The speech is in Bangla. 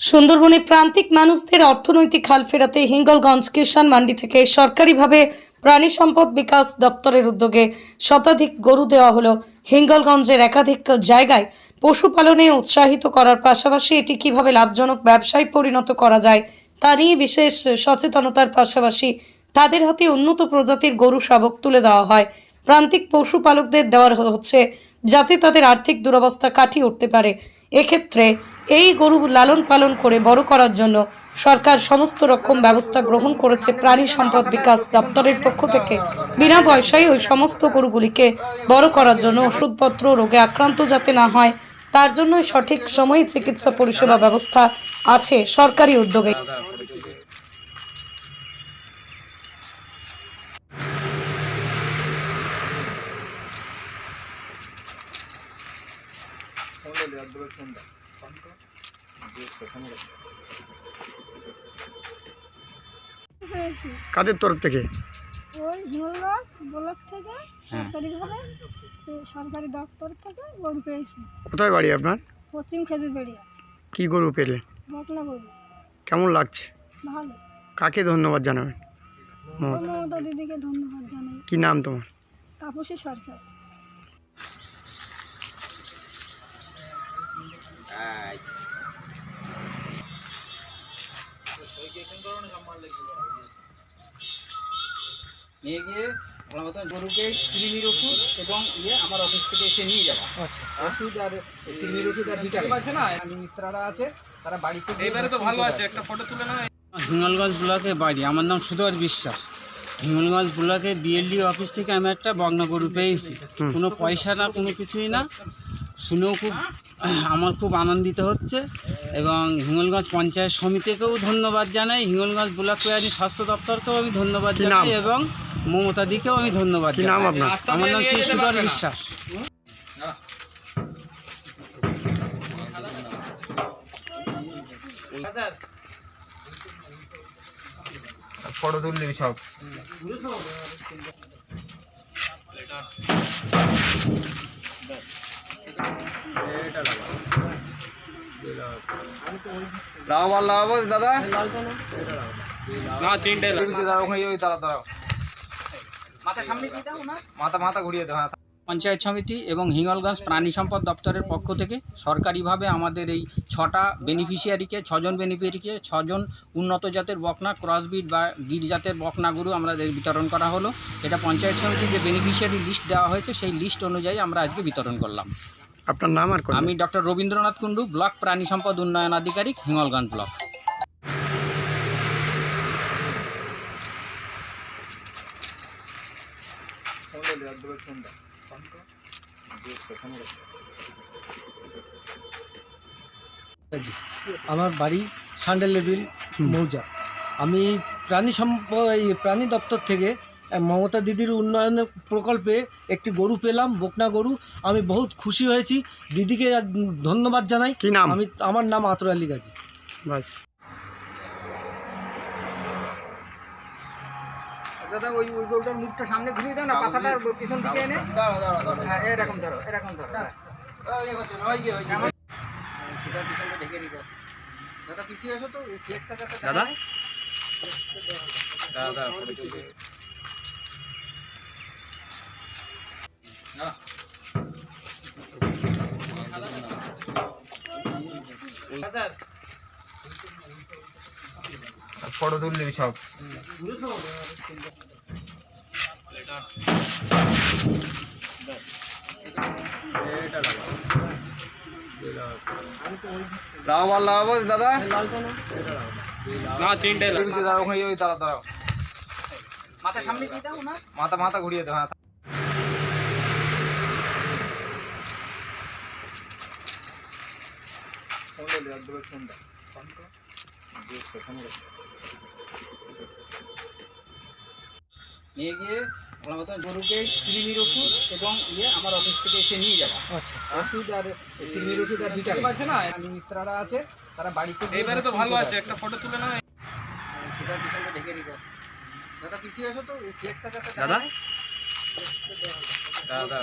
সুন্দরবনে প্রান্তিক মানুষদের অর্থনৈতিক হাল ফেরাতে হিঙ্গলগঞ্জ কিষান মান্ডি থেকে সরকারিভাবে প্রাণী সম্পদ বিকাশ দপ্তরের উদ্যোগে শতাধিক গরু দেওয়া হলো। হিঙ্গলগঞ্জের একাধিক জায়গায় পশুপালনে উৎসাহিত করার পাশাপাশি এটি কীভাবে লাভজনক ব্যবসায় পরিণত করা যায়, তা নিয়ে বিশেষ সচেতনতার পাশাপাশি তাদের হাতে উন্নত প্রজাতির গরু শাবক তুলে দেওয়া হয়। প্রান্তিক পশুপালকদের দেওয়া হচ্ছে যাতে তাদের আর্থিক দুরবস্থা কাটিয়ে উঠতে পারে। এক্ষেত্রে এই গরু লালন পালন করে বড় করার জন্য সরকার সমস্ত রকম ব্যবস্থা গ্রহণ করেছে প্রাণী সম্পদ বিকাশ দপ্তরের পক্ষ থেকে। বিনা পয়সায় ওই সমস্ত গরুগুলিকে বড় করার জন্য ওষুধপত্র, রোগে আক্রান্ত যাতে না হয়, তার জন্য সঠিক সময়ে চিকিৎসা পরিষেবা ব্যবস্থা আছে সরকারি উদ্যোগে। কাদের তরফ থেকে? ওই হিমলগঞ্জ ব্লক থেকে সরকারিভাবে এ, সরকারি দপ্তর থেকে গরু পেয়েছি। কোথায় বাড়ি আপনার? পশ্চিম খেজুরবেড়িয়া। কি গরু পেলে? গরু। কেমন লাগছে? ভালো। কাকে ধন্যবাদ জানাবেন? মমতা দিদিকে ধন্যবাদ জানাই। কি নাম তোমার? তাপসী সরকার। নিয়ে গিয়ে আমার মতন গরুকে কৃমির ওষুধ এবং ইয়ে আমার অফিস থেকে এসে নিয়ে যাওয়া। আচ্ছা। ওষুধ আর কৃমির ওষুধ আর ভিটামিন। আছে না আমি মিত্রারা আছে তারা বাড়িতে এবারে তো ভালো আছে একটা ফটো তুলে নাও। হিঙ্গলগঞ্জ ব্লকে বাড়ি আমার নাম সুদর বিশ্বাস। হিঙ্গলগঞ্জ ব্লকে বিএলডি অফিস থেকে আমি একটা বগ্ন গরু পেয়েছি কোনো পয়সা না কোনো কিছুই না। শুনেও খুব আমার খুব আনন্দিত হচ্ছে এবং হিঙ্গলগঞ্জ পঞ্চায়েত সমিতিকেও ধন্যবাদ জানাই। হিঙ্গলগঞ্জ ব্লক প্রাণী স্বাস্থ্য দপ্তরকেও আমি ধন্যবাদ জানাই এবং মমতাদিকেও আমি ধন্যবাদ জানাই। আমার নাম শ্রী সুদর বিশ্বাস। ফটো তুললি সব। লাভ লাভ দাদা না তিনটে দাঁড়াও ওখানে ওই দাঁড়া দাঁড়াও মাথা সামনে দিয়ে দাও না মাথা মাথা ঘুরিয়ে দাও হ্যাঁ পঞ্চায়েত সমিতি এবং হিঙ্গলগঞ্জ প্রাণী সম্পদ দপ্তরের পক্ষ থেকে সরকারিভাবে আমাদের এই ছটা বেনিফিশিয়ারিকে ছজন বেনিফিয়ারিকে ছজন উন্নত জাতের বকনা ক্রসবিট বা গির জাতের বকনা গরু আমরা বিতরণ করা হলো। এটা পঞ্চায়েত সমিতির যে বেনিফিশিয়ারি লিস্ট দেওয়া হয়েছে সেই লিস্ট অনুযায়ী আমরা আজকে বিতরণ করলাম। আপনার নাম আর আমি ডক্টর রবীন্দ্রনাথ কুণ্ডু ব্লক প্রাণী সম্পদ উন্নয়ন আধিকারিক হিঙ্গলগঞ্জ ব্লক। আমার বাড়ি সান্ডেলেবিল মৌজা। আমি প্রাণী সম্প এই প্রাণী দপ্তর থেকে মমতা দিদির উন্নয়নের প্রকল্পে একটি গরু পেলাম বকনা গরু। আমি বহুত খুশি হয়েছি। দিদিকে ধন্যবাদ জানাই। কি নাম? আমি আমার নাম আতর আলী গাজী। বাস। দাদা ওই ওই গরুটার মুখটা সামনে ঘুরিয়ে দাও না পাশাটার পিছন দিকে এনে। হ্যাঁ এরকম ধরো এরকম ধরো হ্যাঁ। আমার- সেটার পিছনটা ঢেকে দিতে দাদা পিছিয়ে এসো তো ফ্লেক্সটা যাতে দেখা দাদা? যায়। দাদা ফটো তুলবে ফটো তুললি সব লাভ লাভ দাদা না তিনটে দাঁড়াও ওখানে ওই দাঁড়া দাঁড়াও মাথা সামনে দিয়ে দাও না মাথা মাথা ঘুরিয়ে দাও হ্যাঁ নিয়ে গিয়ে আমার মতন গরুকে কৃমির ওষুধ এবং ইয়ে আমার অফিস থেকে এসে নিয়ে যাওয়া। আচ্ছা। ওষুধ আর কৃমির ওষুধ আর ভিটামিন। আছে না? আমি মিত্রারা আছে তারা বাড়িতে এবারে তো ভালো আছে একটা ফটো তুলে নাও। সেটার পিছনটা ঢেকে দিতে দাদা পিছিয়ে এসো তো ফ্লেক্সটা যাতে দাদা? দাদা